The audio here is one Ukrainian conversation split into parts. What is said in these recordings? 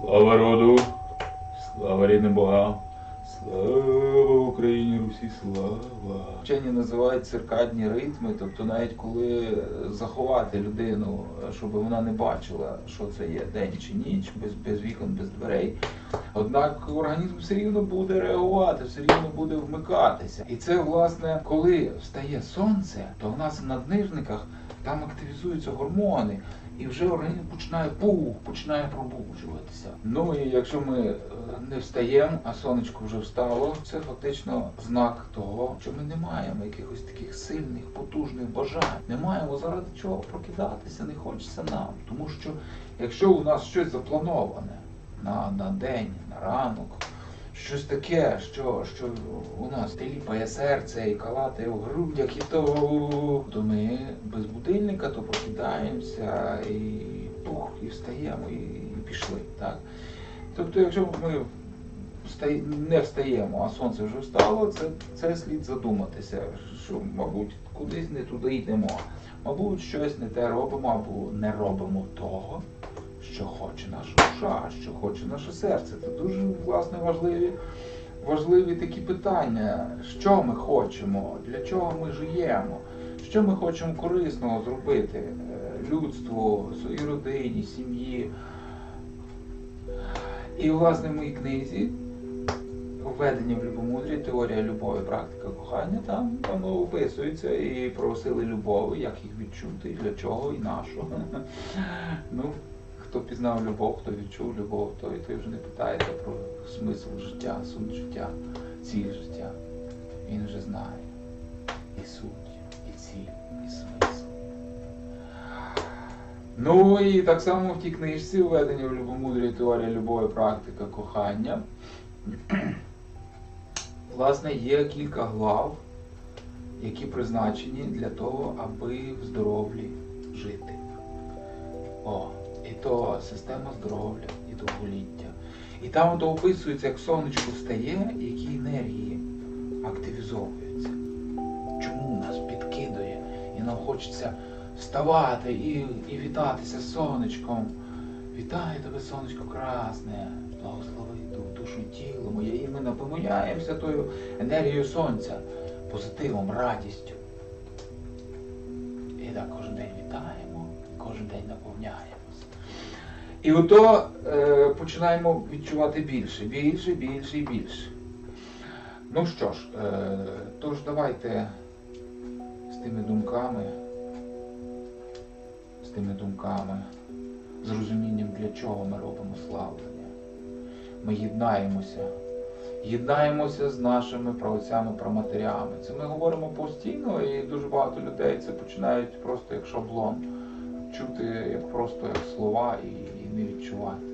Слава роду, слава рідним богам, слава Україні, Русі, слава. Вчені називають циркадні ритми, тобто навіть коли заховати людину, щоб вона не бачила, що це є день чи ніч, без, без вікон, без дверей. Однак організм все рівно буде реагувати, все рівно буде вмикатися. І це, власне, коли встає сонце, то в нас в наднижниках там активізуються гормони, і вже організм починає пух, починає пробуджуватися. Ну і якщо ми е, не встаємо, а сонечко вже встало, це фактично знак того, що ми не маємо якихось таких сильних, потужних бажань. Не маємо заради чого прокидатися, не хочеться нам. Тому що якщо у нас щось заплановане на, на день, на ранок, щось таке, що, що у нас теліпає серце і калатає в грудях, і то, то ми без будильника то прокидаємося і пух, і встаємо, і, і пішли. Так? Тобто, якщо ми не встаємо, а сонце вже встало, це, це слід задуматися, що, мабуть, кудись не туди йдемо. Мабуть, щось не те робимо або не робимо того, що хоче наша душа, що хоче наше серце. Це дуже власне важливі, важливі такі питання, що ми хочемо, для чого ми живемо, що ми хочемо корисного зробити е, людству, своїй родині, сім'ї. І власне в моїй книзі введення в любомудрі, теорія любові, практика кохання, там воно описується і про сили любові, як їх відчути, для чого і на що. Ну, хто пізнав любов, хто відчув любов, той, той вже не питається про смисл життя, суть життя, ціль життя. Він вже знає і суть, і ціль, і смисл. Ну і так само в тій книжці введення в любомудрі теорія любові, практика кохання. Власне, є кілька глав, які призначені для того, аби в здоров'ї жити. О, і то система здоров'я, і довголіття. І там то описується, як сонечко встає, які енергії активізовуються. Чому нас підкидує, і нам хочеться вставати і, і вітатися з сонечком. Вітаю тебе, сонечко красне, благослови ду- душу тіло моє, і ми наповняємося тою енергією сонця, позитивом, радістю. І так кожен день вітаємо, кожен день наповняємося. І ото е, починаємо відчувати більше, більше, більше і більше. Ну що ж, е, тож давайте з тими думками, з тими думками, з розумінням, для чого ми робимо славлення. Ми єднаємося, єднаємося з нашими праотцями, праматерями. Це ми говоримо постійно, і дуже багато людей це починають просто як шаблон чути як просто як слова і, і не відчувати.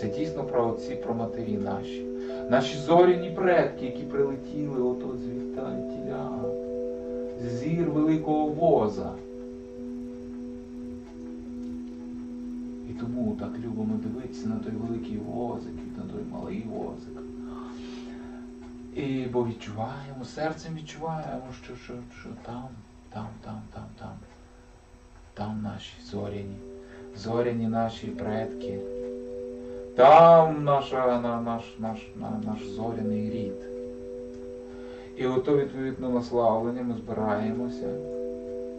Це дійсно про отці, про матері наші. Наші зоряні предки, які прилетіли ото звідтіля, з зір великого воза. І тому так любимо дивитися на той великий возик і на той малий возик. І бо відчуваємо, серцем відчуваємо, що, що, що там, там, там, там, там. Там наші зоряні, зоряні наші предки. Там наша, на, наш, наш, на, наш зоряний рід. І ото відповідно на славлення ми збираємося,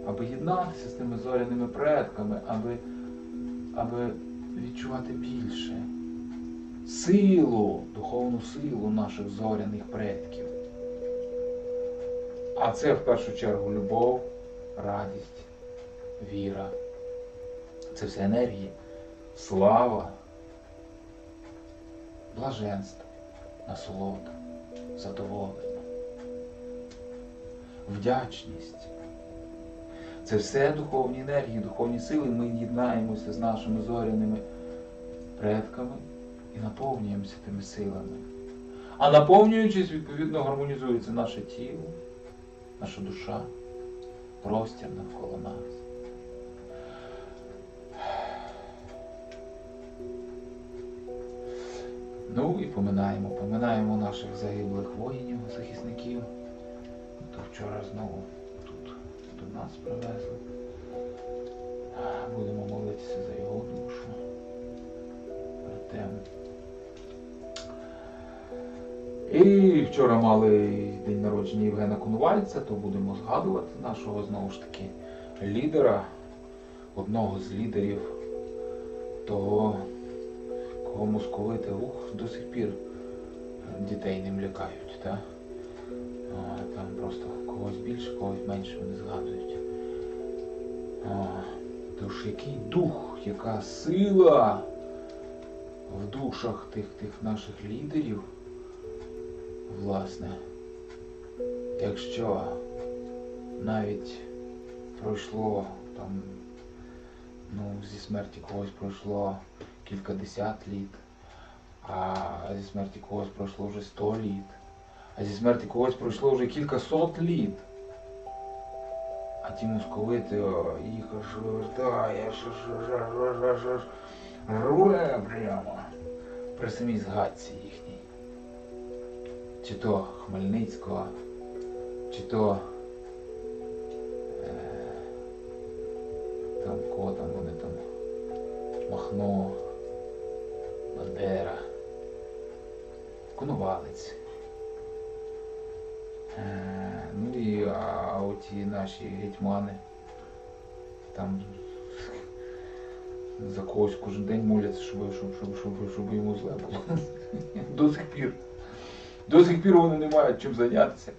аби єднатися з тими зоряними предками, аби, аби відчувати більше силу, духовну силу наших зоряних предків. А це в першу чергу любов, радість, віра. Це все енергії, слава, блаженство, насолода, задоволення, вдячність. Це все духовні енергії, духовні сили. Ми єднаємося з нашими зоряними предками і наповнюємося тими силами. А наповнюючись, відповідно, гармонізується наше тіло, наша душа, простір навколо нас. Ну і поминаємо. Поминаємо наших загиблих воїнів, захисників. То Вчора знову тут до нас привезли. Будемо молитися за його душу. Артем. І вчора мали день народження Євгена Конувальця, то будемо згадувати нашого знову ж таки лідера, одного з лідерів того московити ух, до сих пір дітей ним лякають. Та? Там просто когось більше, когось менше вони згадують. Тож який дух, яка сила в душах тих, тих наших лідерів, власне, якщо навіть пройшло там, ну, зі смерті когось пройшло кількадесят літ, а зі смерті когось пройшло вже сто літ, а зі смерті когось пройшло вже кілька сот літ. А ті московити їх аж вертає, аж аж прямо при самій згадці їхній. Чи то Хмельницького, чи то е, там кого там вони там Махно, Бандера, Конувалець. Е, Ну і а оті наші гетьмани там за когось кожен день моляться, щоб, щоб, щоб, щоб, щоб йому зле було. До сих пір. До сих пір вони не мають чим зайнятися,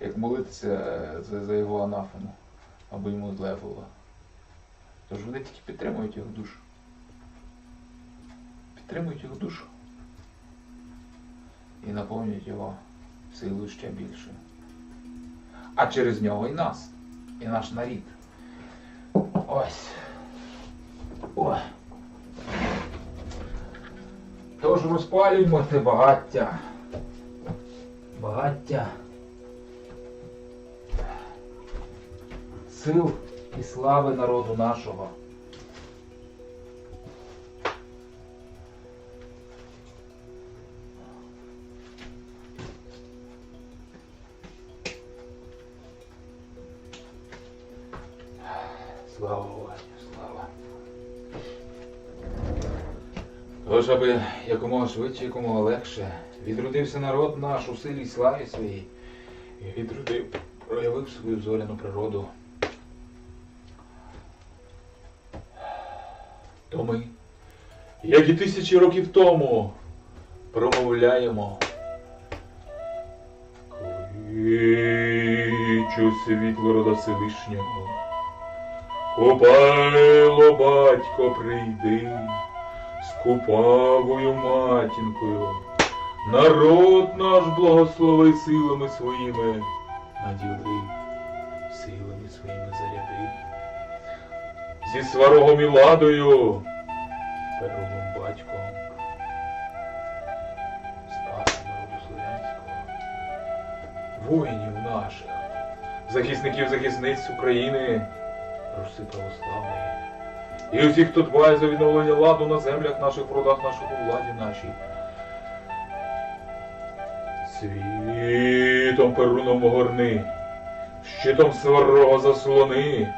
як молитися е, за, за його анафему, аби йому зле було. Тож вони тільки підтримують його душу. Підтримують його душу. І наповнюють його силою ще більшою. А через нього і нас, і наш нарід. Ось. Ой. Тож розпалюємо те багаття. Багаття. Сил і слави народу нашого. Тож, аби якомога швидше, якомога легше відродився народ наш у силі славі своїй. І відродив, проявив свою зоряну природу. То ми, як і тисячі років тому, промовляємо. Кличу світло рода Всевишнього. Купайло, батько, прийди, з купавою матінкою, народ наш благослови силами своїми, наділи, силами своїми заряди. Зі сварогом і ладою, перовим батьком, спасом народу слов'янського, воїнів наших, захисників захисниць України. Руси православної. І усіх, хто дбає за відновлення ладу на землях наших, в родах наших, владі нашій. Світом перуном огорни, щитом сварого заслони,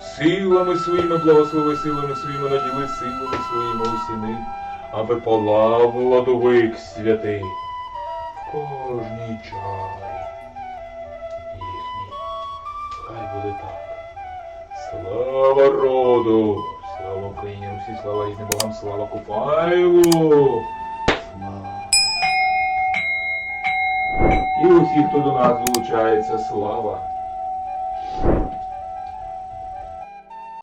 силами своїми благослови, силами своїми наділи, силами своїми усіни, аби палав владовик святий в кожній чарі їхній. Хай буде так. Слава роду! Слава Україні, Русі, слава різним богам, слава Купайлу! Слава! І усі, хто до нас долучається, слава!